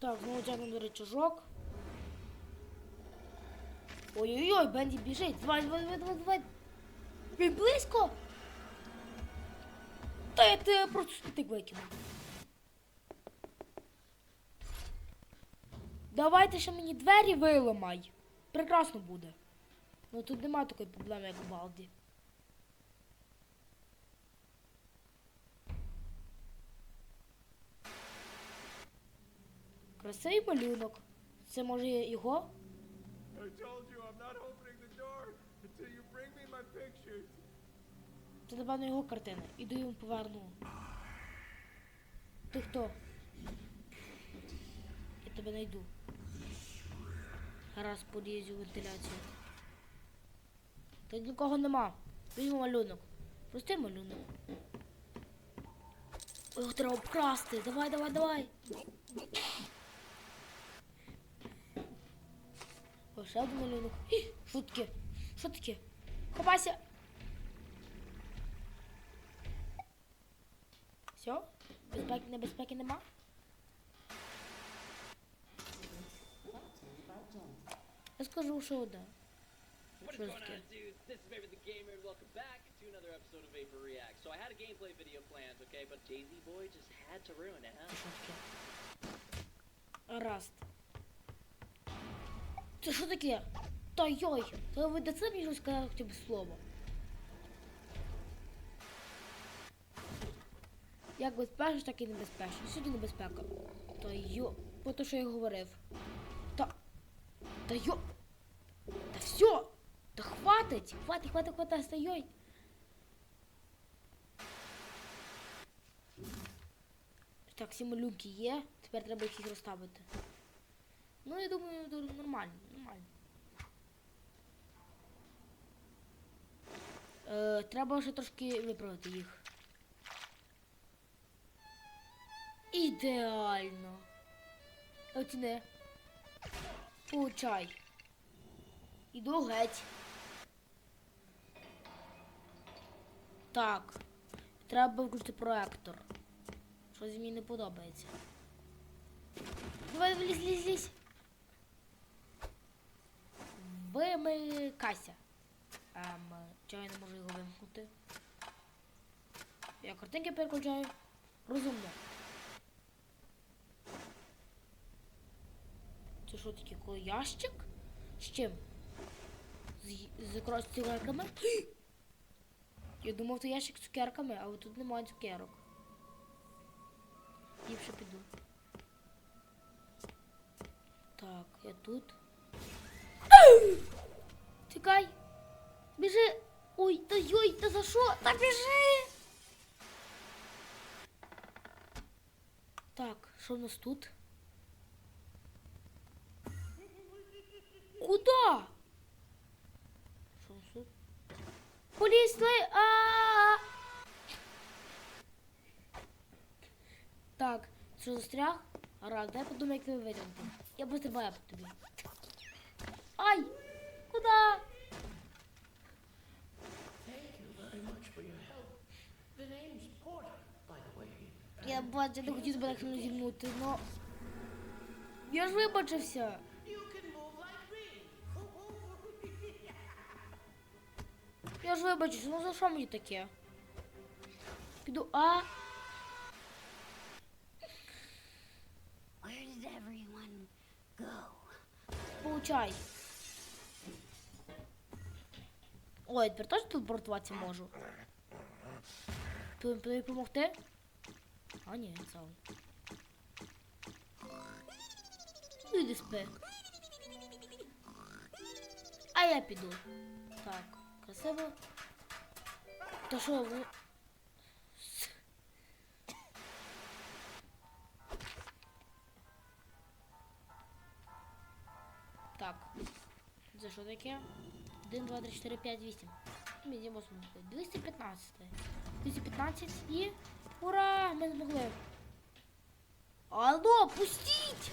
Так, знову тягнемо речажок. Ой-ой-ой, Бенді біжить. Давай, давай, давай, давай, давай. Він близько. Та я тебе просто спитик викину. Давайте ще мені двері виламай. Прекрасно буде. Ну тут нема такої проблеми, як в Балді. Красивий малюнок. Це може його? Це, напевно, його картина. Іду йому поверну. Ти хто? Я тебе знайду. Гаразд, полізу вентиляцію. Тут нікого нема. Візьму малюнок. Простий малюнок. Ой, Його треба обкрасти. Давай, давай, давай. Ще один малюнок. Гі, Що таке? Що таке? Ховайся. Все? Безпеки, небезпеки нема? Я скажу, що да. What is Sure, going okay. on, dudes? This is Vapor the Gamer, and welcome back to another episode of Vapor React. So I had a gameplay video planned, okay, but Jay Z Boy just had to ruin it, huh? Це що таке? Раст. Це що таке? Та йой! Та ви дасте мені щось сказати хоча б слово? Як безпечно, так і небезпечно. Сюди небезпека. Та йо. По те, що я говорив. Та. Та йо. Та все! Та хватить! Хватить, хватить, хватить, та йой! Так, всі малюнки є. Тепер треба їх розставити. Ну, я думаю, нормально, нормально. Е, треба ще трошки виправити їх. Ідеально. Оціни. Получай. Іду геть. Так. Треба включити проектор. Щось мені не подобається. Давай, лізь, лізь, лізь. Вимикайся. Ем, чого я не можу його вимкнути? Я картинки переключаю. Розумно. Це що таке? Коли ящик? З чим? З якраз цукерками? Я думав, це ящик з цукерками, але тут немає цукерок. Ліпше піду. Так, я тут. Тікай! Біжи! Ой, та йой, та за що? Та біжи! Так, що в нас тут? Куда? Що тут? Полізли! А, -а, а Так, що застряг? Гаразд, дай подумай, як тебе витягнути. Я пострибаю по тобі. Ай! Куда? Я бачу, я не хотів тебе так зігнути, но... Я ж вибачився. Я ж вибачився, ну за що мені таке? Піду, а? Where did everyone go? Получай. Ой, тепер точно телепортуватися можу. Тобі допомогти? А, ні, сам. Іди спи. А я піду. Так, красиво. Та що, ви... Так. Це що таке? 1, 2, 3, 4, 5, 8. Мінімум 215. 215 і... Ура! Ми змогли. Алло, пустіть!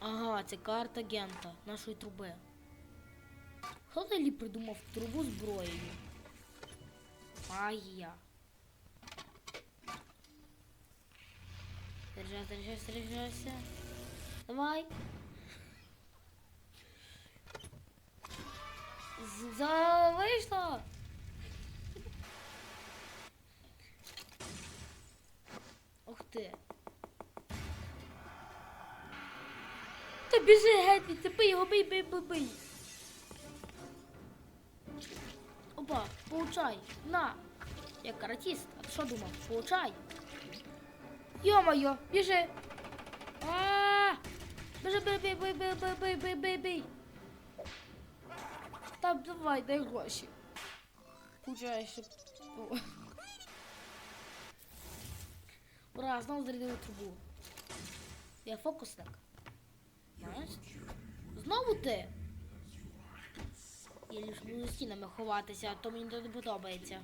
Ага, це карта агента нашої труби. Хто взагалі придумав трубу зброєю? Магія. Заряджайся, заряджайся, заряджайся. Давай. За вийшло. Ух ти. Та біжи геть, від бий його, бий, бий, бий, бий. Опа, получай, на. Я каратіст, а ти що думав? Получай. Йо-моє, біжи. А! Біжи, бий, бий, бий, бий, бий, бий, бий, бий, бий. Та давай, дай гроші. Получай, щоб... Ура, знову зарядили трубу. Я фокусник. Знаєш? Знову ти? Я лиш буду стінами ховатися, а то мені не подобається.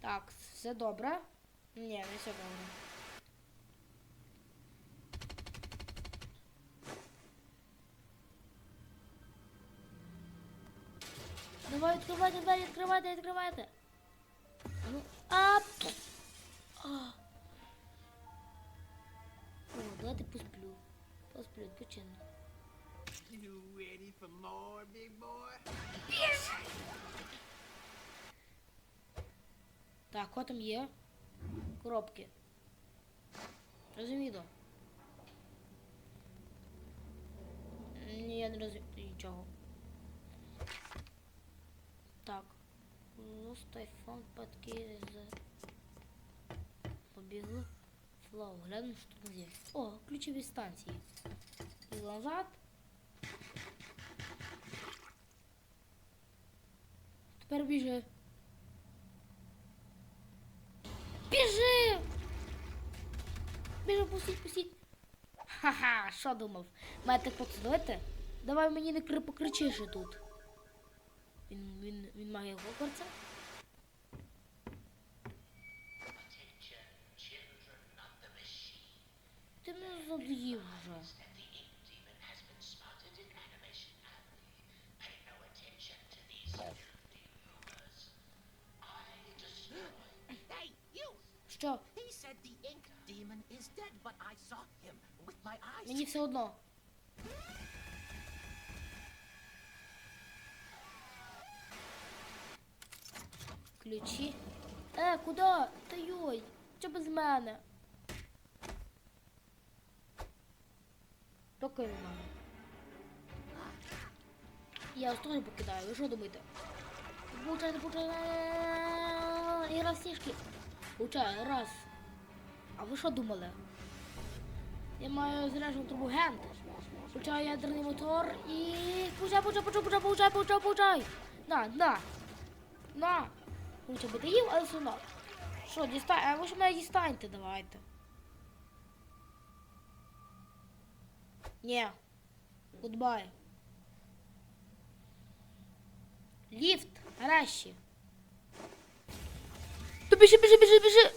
Так, все добре? Ні, не все добре. Давай, відкривайте двері, відкривайте, відкривайте. Ну, а, пф. а. О, давайте посплю. Посплю, відпочину. You ready for more, big boy? Так, що там є? Коробки. Розумію. Ні, я не розумію нічого. Так. Lost iPhone падки з... Побігли. Флоу, гляну, що тут є. О, ключові станції. І назад. Тепер біжи. Біжи! Біжи, пустіть, пустіть. Ха-ха, що думав? Мене так? Давай мені не кри покричиш тут. Він, він, він має Хогвартса? Ти мене задоїв вже. Мені все одно. Ключі. Е, куди? Та йой, що без мене? Покинь мене. Я вас теж покидаю, ви що думаєте? Получайте, получайте. І раз сніжки. Получаю, раз. А ви що думали? Я маю заряджену трубу гент. Включаю ядерний мотор і... Получай, получай, получай, получай, получай, получай, получай. На, на. На. Лучше би ти але все. Що, дістань, а ви ж мене дістаньте, давайте. Ні. Гудбай. Ліфт, нарешті. То біжи, біжи, біжи, біжи.